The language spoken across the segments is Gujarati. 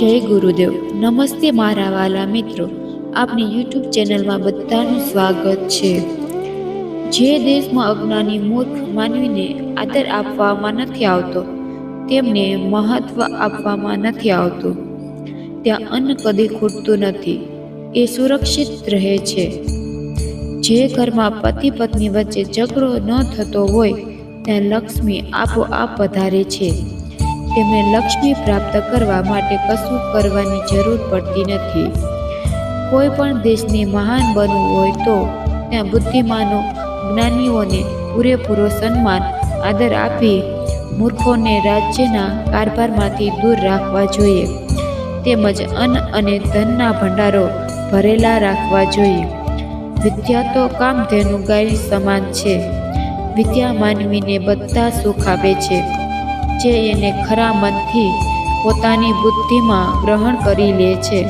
જય ગુરુદેવ. નમસ્તે મારા વાલા મિત્રો. આપની યુટ્યુબ ચેનલમાં બધાનું સ્વાગત છે. જે દેશમાં અજ્ઞાની મૂર્ખ માનવીને આદર આપવામાં નથી આવતો, તેમને મહત્વ આપવામાં નથી આવતું. ત્યાં અન્ન કદી ખૂટતું નથી. એ સુરક્ષિત રહે છે. જે ઘરમાં પતિ પત્ની વચ્ચે ઝઘડો ન થતો હોય, ત્યાં લક્ષ્મી આપોઆપ વધારે છે. તેમને લક્ષ્મી પ્રાપ્ત કરવા માટે કશું કરવાની જરૂર પડતી નથી. કોઈ પણ દેશને મહાન બનવું હોય તો ત્યાં બુદ્ધિમાનો જ્ઞાનીઓને પૂરેપૂરો સન્માન, આદર આપી મૂર્ખોને રાજ્યના કારભારમાંથી દૂર રાખવા જોઈએ. તેમજ અન્ન અને ધનના ભંડારો ભરેલા રાખવા જોઈએ. વિદ્યા તો કામધેનુ ગાય સમાન છે. વિદ્યા માનવીને બધા સુખ આપે છે. જે એને ખરા મનથી પોતાની બુદ્ધિમાં ગ્રહણ કરી લે છે.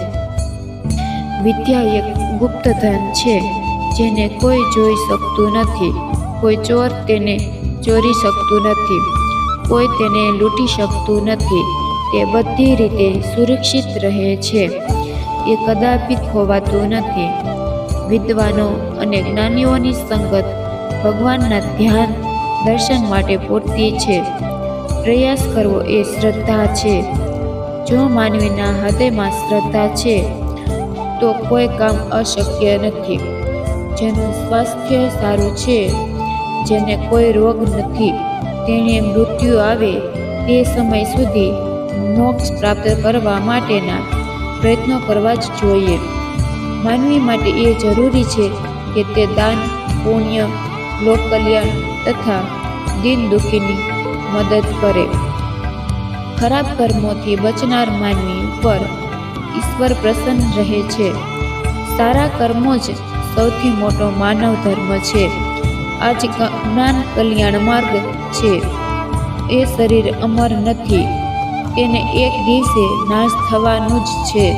વિદ્યા એક ગુપ્ત ધન છે, જેને કોઈ જોઈ શકતું નથી. કોઈ ચોર તેને ચોરી શકતું નથી. કોઈ તેને લૂંટી શકતું નથી. તે બધી રીતે સુરક્ષિત રહે છે. એ કદાપી ખોવાતું નથી. વિદ્વાનો અને જ્ઞાનીઓની સંગત ભગવાનના ધ્યાન દર્શન માટે પૂરતી છે. પ્રયાસ કરવો એ શ્રદ્ધા છે. જો માનવીના હૃદયમાં શ્રદ્ધા છે, તો કોઈ કામ અશક્ય નથી. જેનું સ્વાસ્થ્ય સારું છે, જેને કોઈ રોગ નથી, તેણે મૃત્યુ આવે તે સમય સુધી મોક્ષ પ્રાપ્ત કરવા માટેના પ્રયત્નો કરવા જ જોઈએ. માનવી માટે એ જરૂરી છે કે તે દાન, પુણ્ય લોક કલ્યાણ તથા દિન દુઃખીની મદદ કરે. ખરાબ કર્મોથી બચનાર માનવી પર ઈશ્વર પ્રસન્ન રહે છે. સારા કર્મો જ સૌથી મોટો માનવ ધર્મ છે. આ જ જ્ઞાન કલ્યાણ માર્ગ છે. એ શરીર અમર નથી. તેને એક દિવસે નાશ થવાનું જ છે.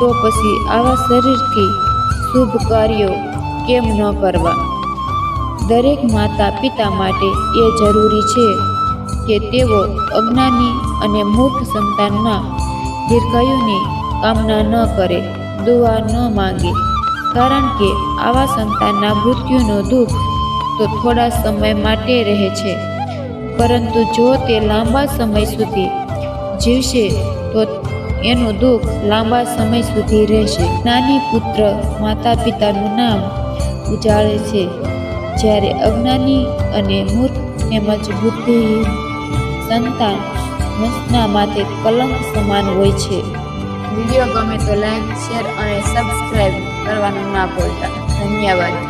તો પછી આવા શરીરથી શુભ કાર્યો કેમ ન કરવા? દરેક માતા પિતા માટે એ જરૂરી છે. કે તેઓ અજ્ઞાની અને મૂર્ખ સંતાનના દીર્ઘાયુની કામના ન કરે, દુઆ ન માંગે. કારણ કે આવા સંતાનના મૃત્યુનો દુઃખ તો થોડા સમય માટે રહે છે. પરંતુ જો તે લાંબા સમય સુધી જીવશે, તો એનું દુઃખ લાંબા સમય સુધી રહેશે. નાની પુત્ર માતા પિતાનું નામ ઉજાળે છે. જ્યારે અજ્ઞાની અને મૂર્ખ તેમજ બુદ્ધિ, સંતાન વંશના માથે કલંક સમાન હોય છે. વીડિયો ગમે તો લાઈક, શેર અને સબસ્ક્રાઈબ કરવાનું ના ભૂલતા. ધન્યવાદ.